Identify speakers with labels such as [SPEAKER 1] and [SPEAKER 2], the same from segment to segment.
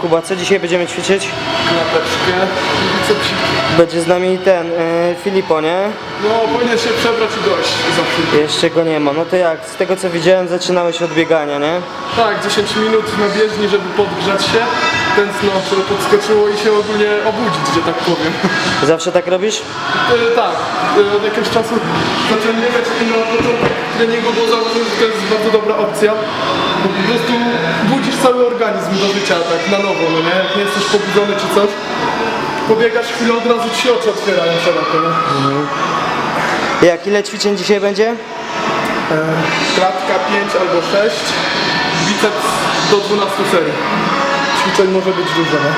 [SPEAKER 1] Kuba, co dzisiaj będziemy ćwiczyć?
[SPEAKER 2] Klapeczkę i bicepsik.
[SPEAKER 1] Będzie z nami ten, y, Filipo, nie?
[SPEAKER 2] No, powinien się przebrać i dojść za chwilę.
[SPEAKER 1] Jeszcze go nie ma. No to jak? Z tego co widziałem zaczynałeś od biegania, nie?
[SPEAKER 2] Tak, 10 minut na bieżni, żeby podgrzać się. Tętno, które podskoczyło i się ogólnie obudzić, że tak powiem.
[SPEAKER 1] Zawsze tak robisz?
[SPEAKER 2] E, tak, e, od jakiegoś czasu zacząłem biegać i na początek treningu, bo zauważyłem, że to jest bardzo dobra opcja. Bo po prostu budzisz cały organizm do życia tak na nowo, no nie? Jak nie jesteś pobudzony czy coś, pobiegasz chwilę, od razu ci się oczy otwierają szeroko, nie?
[SPEAKER 1] Jak? Ile ćwiczeń dzisiaj będzie?
[SPEAKER 2] Klatka 5 albo 6, biceps do 12 serii. Ćwiczeń może być dużo, nie?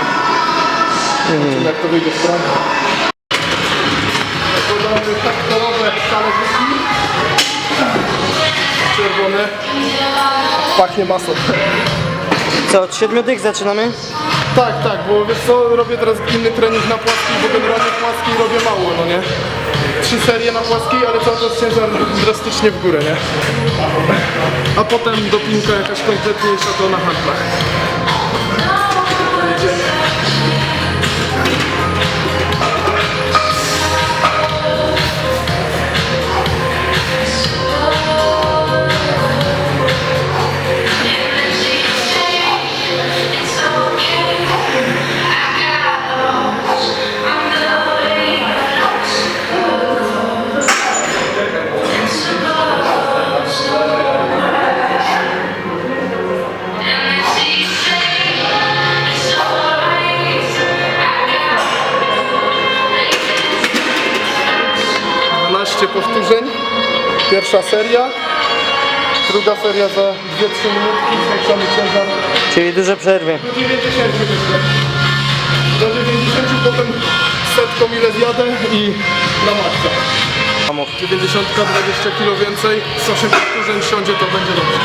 [SPEAKER 2] Zobaczymy jak to wyjdzie w prawie. Podamy traktorowe talerzyki. Czerwone. Pachnie masą.
[SPEAKER 1] Co, od siedmiu dych zaczynamy?
[SPEAKER 2] Tak, tak, bo wiesz co, robię teraz inny trening na płaskiej, bo generalnie płaskiej robię mało, no nie? Trzy serie na płaskiej, ale cały czas ciężar drastycznie w górę, nie? A potem dopinka jakaś konkretniejsza to na handlach. Dwanaście powtórzeń, pierwsza seria, druga seria za 2-3 minutki, zwiększamy ciężar
[SPEAKER 1] Czyli duże przerwy.
[SPEAKER 2] do 90 myślę. Do 90 potem setką ile zjadę i na maksa.
[SPEAKER 1] Mów.
[SPEAKER 2] 90, 20 kg więcej, z 8 powtórzeń siądzie, to będzie dobrze.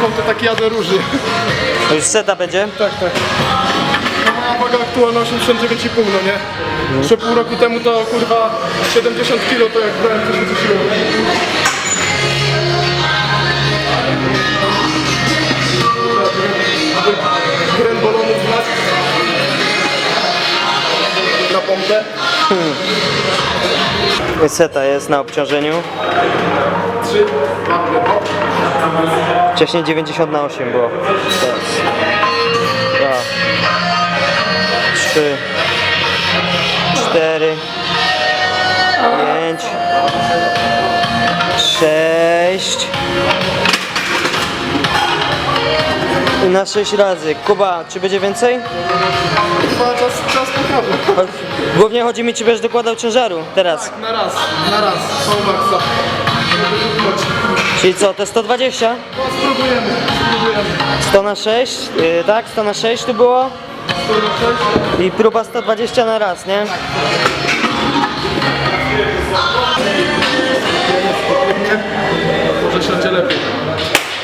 [SPEAKER 2] Setką to tak jadę różnie.
[SPEAKER 1] To już seta będzie?
[SPEAKER 2] Tak, tak. No moja waga aktualna 89,5, no nie? Jeszcze pół roku temu to kurwa 70 kg to jak brałem 1000 kg. Gren balonów na, na pompę.
[SPEAKER 1] Seta jest na obciążeniu.
[SPEAKER 2] 3, 2, lewo.
[SPEAKER 1] Wcześniej 90 na 8 było. Teraz. Dwa. Trzy. Cztery. Pięć. Sześć. I na sześć razy. Kuba, czy będzie więcej?
[SPEAKER 2] Chyba czas, czas pokaże.
[SPEAKER 1] Głównie chodzi mi, czy będziesz dokładał ciężaru teraz.
[SPEAKER 2] Na raz, na raz, są maksa.
[SPEAKER 1] Czyli co, te 120?
[SPEAKER 2] No, spróbujemy, spróbujemy.
[SPEAKER 1] 100 na 6, yy, tak? 100 na 6 tu było.
[SPEAKER 2] 106.
[SPEAKER 1] I próba 120 na raz, nie?
[SPEAKER 2] Może siądzie lepiej.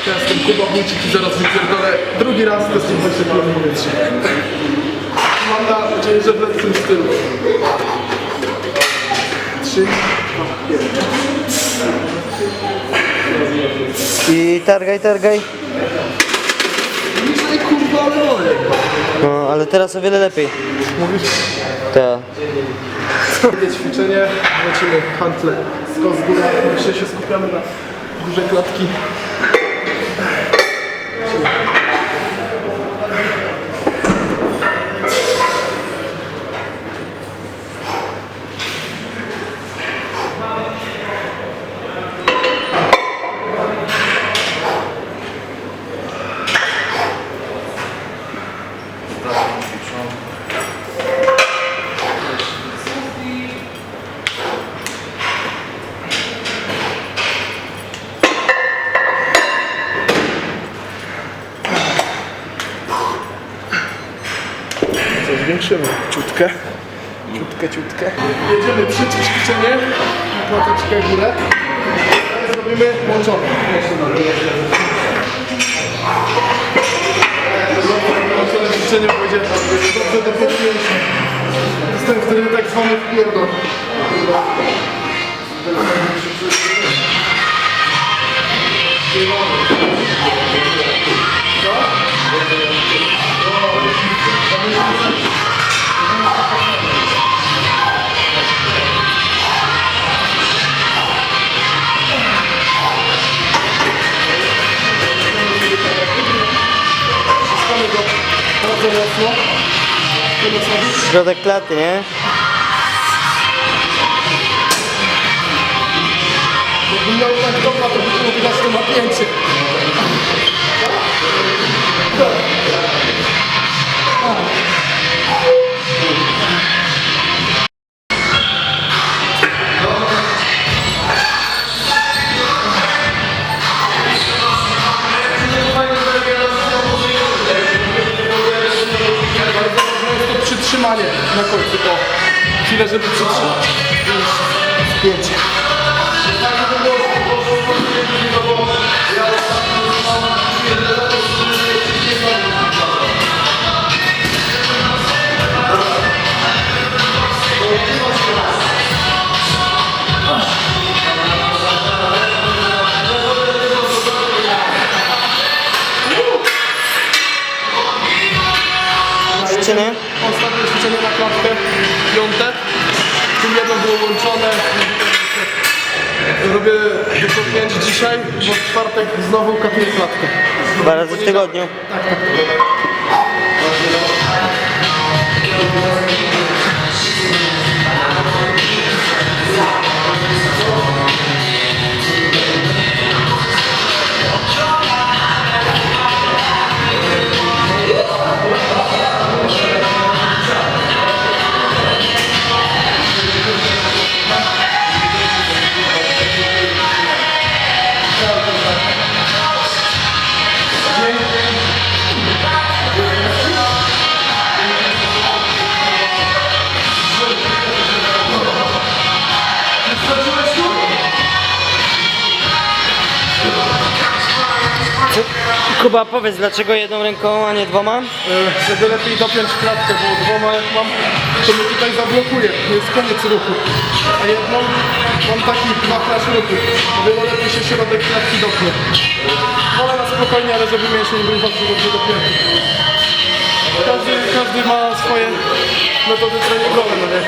[SPEAKER 2] Teraz ten Kuba Wójcik i zaraz wypierdolę drugi raz te 120 kg w powietrze. Mam nadzieję, że w lepszym stylu. Trzy,
[SPEAKER 1] I targaj, targaj. No, ale teraz o wiele lepiej.
[SPEAKER 2] Mówisz?
[SPEAKER 1] Tak.
[SPEAKER 2] Drugie ćwiczenie, lecimy hantle z góry. Się skupiamy na górze klatki. Zwiększymy ciutkę. Ciutkę, ciutkę. Jedziemy trzecie ćwiczenie. Klateczkę górę. Zrobimy łączone. Łączone ćwiczenie będzie dobrze do podjęcia. Jestem wtedy tak zwany wpierdol. Ściskamy
[SPEAKER 1] Środek klaty, nie?
[SPEAKER 2] Jakbym miał tak dobra, to by było widać to napięcie. Bardzo na końcu. O, chwilę, żeby przytrzymać. Spięcie. Piąte. W tym jedno było łączone. Robię pięć dzisiaj, bo w czwartek znowu katuję klatkę.
[SPEAKER 1] Dwa razy w tygodniu. Kuba, powiedz dlaczego jedną ręką, a nie dwoma?
[SPEAKER 2] E, Żeby lepiej dopiąć klatkę, bo dwoma jak mam, to mnie tutaj zablokuje. Jest koniec ruchu. A jedną mam taki wachlarz ruchu. O wiele lepiej się środek klatki dopnie. Wolę na spokojnie, ale żeby mięsień był bardzo dobrze dopięty. Każdy, każdy ma swoje metody treningowe, no nie?